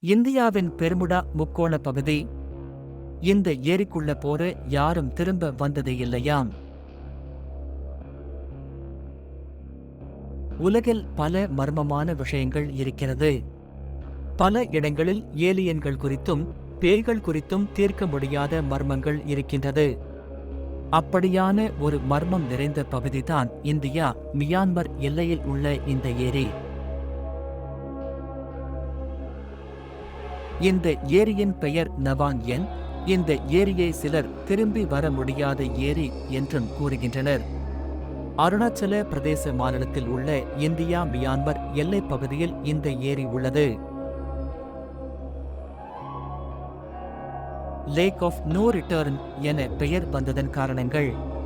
இந்தியாவின் பெருமுடா முக்கோண பகுதி. இந்த ஏரிக்குள்ள போற யாரும் திரும்ப வந்ததே இல்லையாம் உலகில் பல மர்மமான விஷயங்கள் இருக்கிறது. பல இடங்களில் ஏலியன்கள் குறித்தும் பேய்கள் குறித்தும் தீர்க்க முடியாத மர்மங்கள் இருக்கின்றது. அப்படியான ஒரு மர்மம் நிறைந்த பகுதிதான் இந்தியா மியான்மர் எல்லையில் உள்ள இந்த ஏரி. இந்த ஏரியின் பெயர் நவாங் என் இந்த ஏரியை சிலர் திரும்பி வர முடியாத ஏரி என்றும் கூறுகின்றனர். அருணாச்சல பிரதேச மாநிலத்தில் உள்ள இந்தியா மியான்மர் எல்லைப் பகுதியில் இந்த ஏரி உள்ளது. லேக் ஆஃப் நோ ரிட்டர்ன் என பெயர் வந்ததன் காரணங்கள்.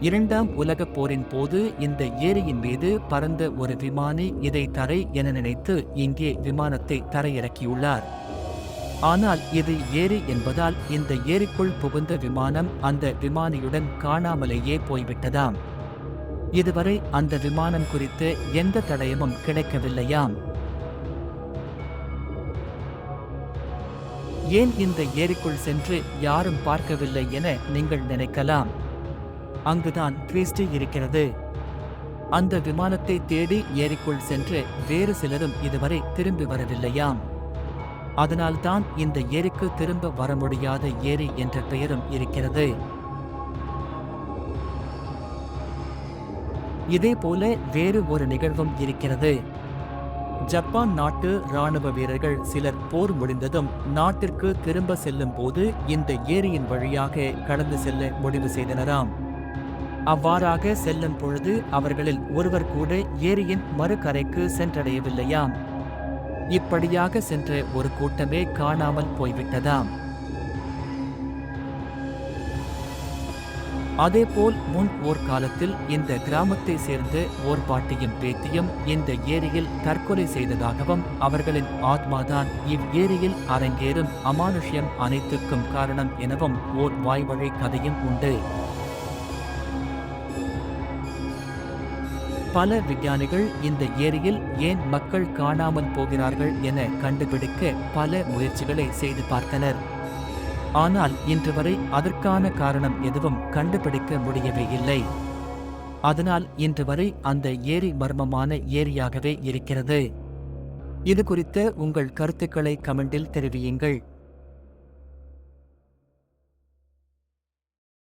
இரண்டாம் உலகப் போரின் போது இந்த ஏரியின் மீது பறந்த ஒரு விமானி இதை தரை என நினைத்து இங்கே விமானத்தை தரையிறக்கியுள்ளார். ஆனால் இது ஏரி என்பதால் இந்த ஏரிக்குள் புகுந்த விமானம் அந்த விமானியுடன் காணாமலேயே போய்விட்டதாம். இதுவரை அந்த விமானம் குறித்து எந்த தடயமும் கிடைக்கவில்லையாம். ஏன் இந்த ஏரிக்குள் சென்று யாரும் பார்க்கவில்லை என நீங்கள் நினைக்கலாம்? அங்குதான் ட்விஸ்ட் இருக்கிறது. அந்த விமானத்தை தேடி ஏரிக்குள் சென்று வேறு சிலரும் இதுவரை திரும்பி வரவில்லையாம். அதனால்தான் இந்த ஏரிக்கு திரும்ப வர முடியாத ஏரி என்ற பெயரும் இருக்கிறது. இதேபோல வேறு ஒரு நிகழ்வும் இருக்கிறது. ஜப்பான் நாட்டு ராணுவ வீரர்கள் சிலர் போர் முடிந்ததும் நாட்டிற்கு திரும்ப செல்லும் போது இந்த ஏரியின் வழியாக கடந்து செல்ல முடிவு செய்தனராம். அவ்வாறாக செல்லும் பொழுது அவர்களில் ஒருவர் கூட ஏரியின் மறுகரைக்கு சென்றடையவில்லையாம் இப்படியாக சென்ற ஒரு கூட்டமே காணாமல் போய்விட்டதாம். அதேபோல் முன் ஓர் காலத்தில் இந்த கிராமத்தை சேர்ந்த ஓர் பாட்டியும் பேத்தியும் இந்த ஏரியில் தற்கொலை செய்ததாகவும் அவர்களின் ஆத்மாதான் இவ்வேரியில் அரங்கேறும் அமானுஷ்யம் அனைத்துக்கும் காரணம் எனவும் ஓர் வாய்வழி கதையும் உண்டு. பல விஞ்ஞானிகள் இந்த ஏரியில் ஏன் மக்கள் காணாமல் போகிறார்கள் என கண்டுபிடிக்க பல முயற்சிகளை செய்து பார்த்தனர். ஆனால் இன்று வரை அதற்கான காரணம் எதுவும் கண்டுபிடிக்க முடியவே இல்லை. அதனால் இன்று வரை அந்த ஏரி மர்மமான ஏரியாகவே இருக்கிறது. இது குறித்த உங்கள் கருத்துக்களை கமெண்டில் தெரிவியுங்கள்.